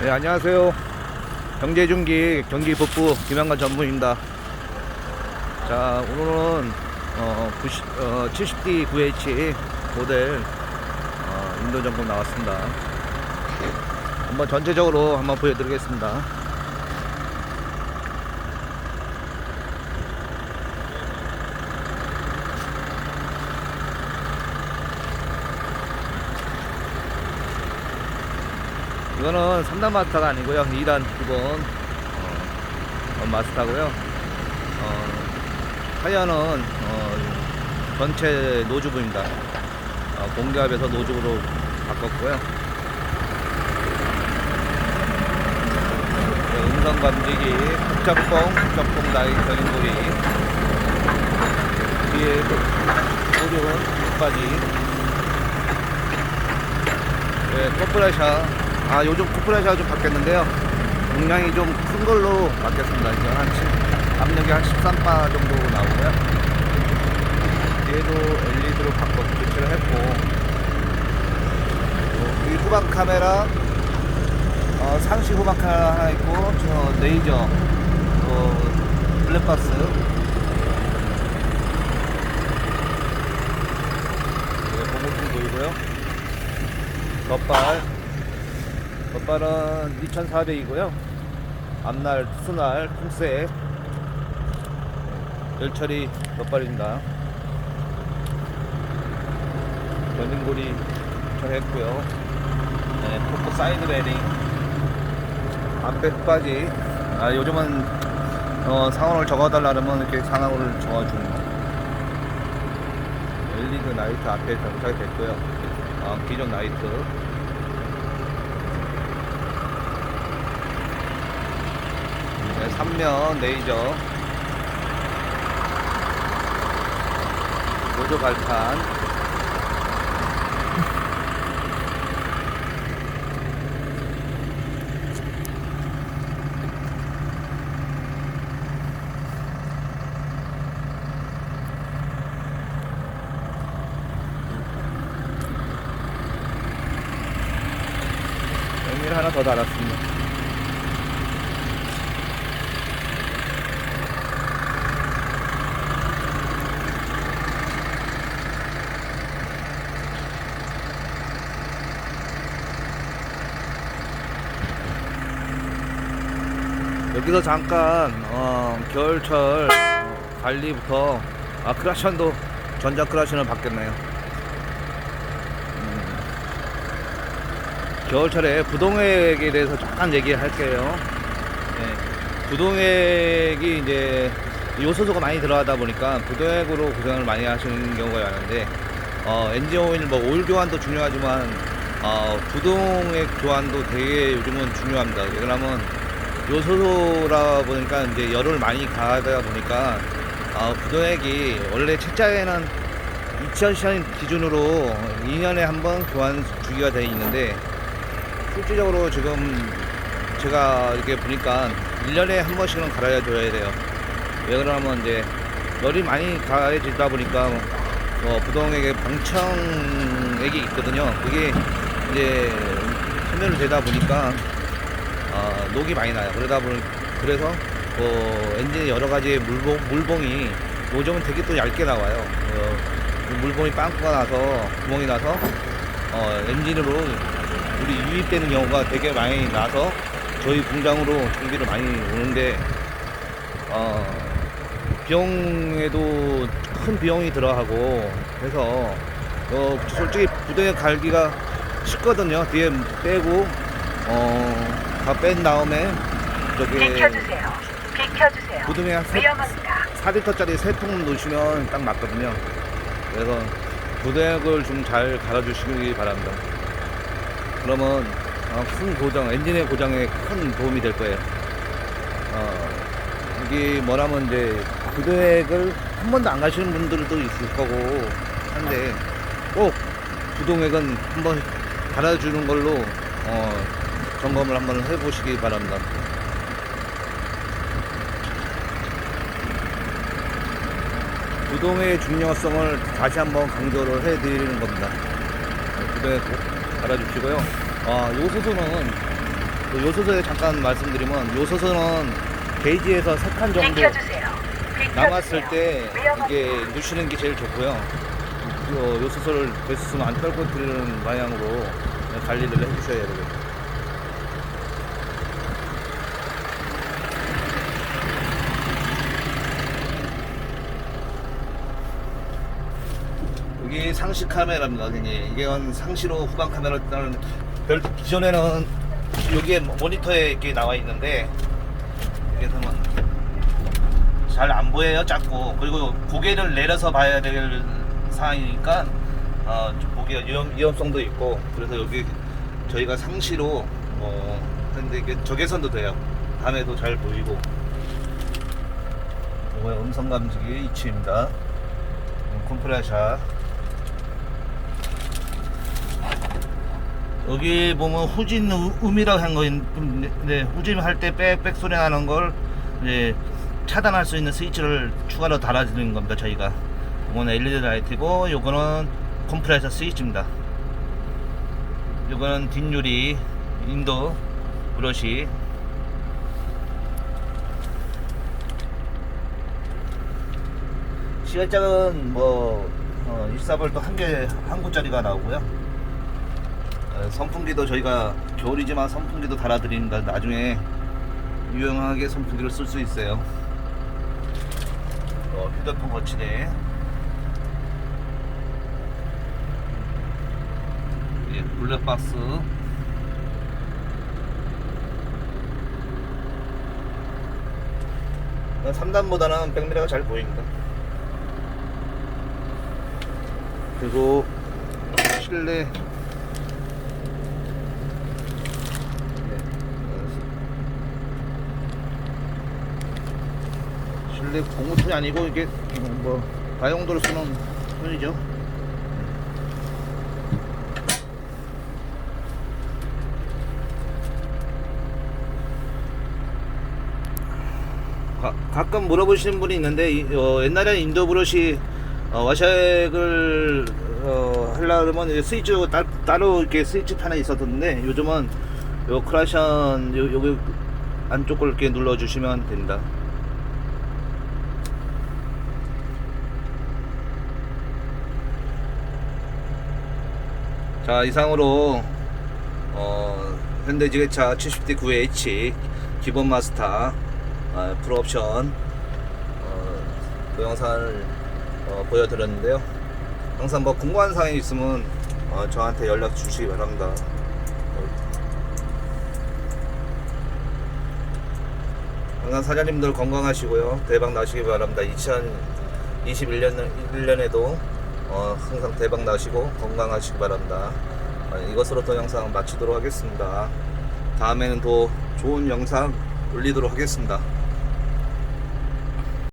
네, 안녕하세요. 경제중기 경기 북부 김양관 전문입니다. 자, 오늘은 어, 90, 어, 70D 9H 모델 어, 인도 점검 나왔습니다. 한번 전체적으로 한번 보여드리겠습니다. 이거는 3단 마스터가 아니고요. 2단 기본 어, 마스터고요. 어, 타이어는 어, 전체 노즈부입니다. 어, 공기압에서 노즈부로 바꿨고요. 네, 음성 감지기, 흑적봉, 흑적봉 라인 견인고리 뒤에 오류는 끝까지 네, 코프레샤. 아, 요즘 코프레샤가 좀 바뀌었는데요. 용량이 좀 큰 걸로 바뀌었습니다. 이제 한 10, 압력이 한 13바 정도 나오고요. 뒤에도 LED로 바꿔 교체를 했고, 어, 이 후방 카메라, 어, 상시 후방 카메라 하나 있고, 저 레이저, 어, 블랙박스, 네, 고무줄 보이고요. 덧발 덧발은 2400이고요. 앞날 투날 통세 열처리 덧발입니다. 견인고리 처했고요. 네, 포크 사이드 베링 앞에 흙바지. 아 요즘은 어, 상온을 적어달라 그러면 이렇게 상온을 적어주는 거. LED 나이트 앞에 장착이 됐고요. 아, 기존 나이트 네, 3면 레이저. 보조 발판. 여기를 하나 더 달았습니다 여기서 잠깐 어, 겨울철 관리부터 아 크라션도 전자 크라션을 바뀌었네요. 음, 겨울철에 부동액에 대해서 잠깐 얘기할게요. 네, 부동액이 이제 요소수가 많이 들어가다 보니까 부동액으로 고생을 많이 하시는 경우가 많은데 어, 엔진 오일 뭐 오일 교환도 중요하지만 어, 부동액 교환도 되게 요즘은 중요합니다. 왜냐면 요소소라 보니까 이제 열을 많이 가하다 보니까 어, 부동액이 원래 책자에는 2000시간 기준으로 2년에 한 번 교환 주기가 되어 있는데 실질적으로 지금 제가 이렇게 보니까 1년에 한 번씩은 갈아야 줘야 돼요. 왜 그러냐면 이제 열이 많이 가해지다 보니까 어, 부동액의 방청액이 있거든요. 그게 이제 소멸이 되다 보니까 어, 녹이 많이 나요. 그러다 보니 그래서 어, 엔진에 여러 가지 물봉 물봉이 요즘은 되게 또 얇게 나와요. 어, 그 물봉이 빵꾸가 나서 구멍이 나서 어, 엔진으로 우리 유입되는 경우가 되게 많이 나서 저희 공장으로 정비를 많이 오는데 어, 비용에도 큰 비용이 들어가고 해서 어, 솔직히 부대에 갈기가 쉽거든요. 뒤에 빼고 어, 다 뺀 다음에 저기 비켜주세요. 비켜주세요. 한 세- 위험합니다. 4리터짜리 세 통 넣으시면 딱 맞거든요. 그래서 부대액을 좀 잘 갈아주시기 바랍니다. 그러면 어, 큰 고장, 엔진의 고장에 큰 도움이 될 거예요. 어, 이게 뭐라면 이제 부대액을 한 번도 안 가시는 분들도 있을 거고 한데 꼭 부동액은 한 번 갈아주는 걸로 어, 점검을 한번 해보시기 바랍니다. 부동의 중요성을 다시 한번 강조를 해드리는 겁니다. 부동에 꼭 알아주시고요. 아, 요소수는 그 요소서에 잠깐 말씀드리면 요소서는 게이지에서 3칸 정도 비켜주세요. 비켜주세요. 남았을 때. 이게 누시는 게 제일 좋고요. 요 요소서를 베스스는 안 떨어뜨리는 방향으로 관리를 해주셔야 되겠죠. 여기 상시 카메라입니다. 이게 상시로 후방 카메라를 따는 별 기존에는 여기에 모니터에 이렇게 나와 있는데 여기서는 잘안 보여요, 작고. 그리고 고개를 내려서 봐야 될 상황이니까 어, 좀 보기가 위험, 위험성도 있고 그래서 여기 저희가 상시로 어, 근데 이게 적외선도 돼요. 밤에도 잘 보이고. 이거 음성 감지기 이치입니다. 컴프레셔. 여기 보면 후진 음- 음이라고 한거 있는데 후진 할 때 빽빽 소리 나는 걸 이제 차단할 수 있는 스위치를 추가로 달아주는 겁니다 저희가. 이거는 LED 라이트고 요거는 컴프레서 스위치입니다. 요거는 뒷유리 인도 브러시 시간장은 뭐 어, 24V 한 개, 한 구짜리가 나오고요. 어, 선풍기도 저희가 겨울이지만 선풍기도 달아드립니다. 나중에 유용하게 선풍기를 쓸 수 있어요. 어, 휴대폰 거치대. 예, 블랙박스. 어, 3단보다는 백미러가 잘 보입니다. 그리고 실내 네, 어, 실내 공무통이 아니고 이게 뭐 다용도로 쓰는 편이죠. 가, 가끔 물어보시는 분이 있는데 이- 어, 옛날에 인도 브러시 어, 와샥을 어, 하려 그러면 이제 스위치 따, 따로 이렇게 스위치 판에 있었는데 요즘은 요 크라션 요, 여기 안쪽 걸 이렇게 눌러 주시면 됩니다. 자 이상으로 어, 현대지게차 70D 9H 기본 마스터 어, 풀옵션 어, 그 영상을 어, 보여드렸는데요. 항상 뭐 궁금한 사항이 있으면 어, 저한테 연락 주시기 바랍니다. 어, 항상 사장님들 건강하시고요. 대박 나시기 바랍니다. 2021년 1년에도 어, 항상 대박 나시고 건강하시기 바랍니다. 어, 이것으로 더 영상 마치도록 하겠습니다. 다음에는 더 좋은 영상 올리도록 하겠습니다.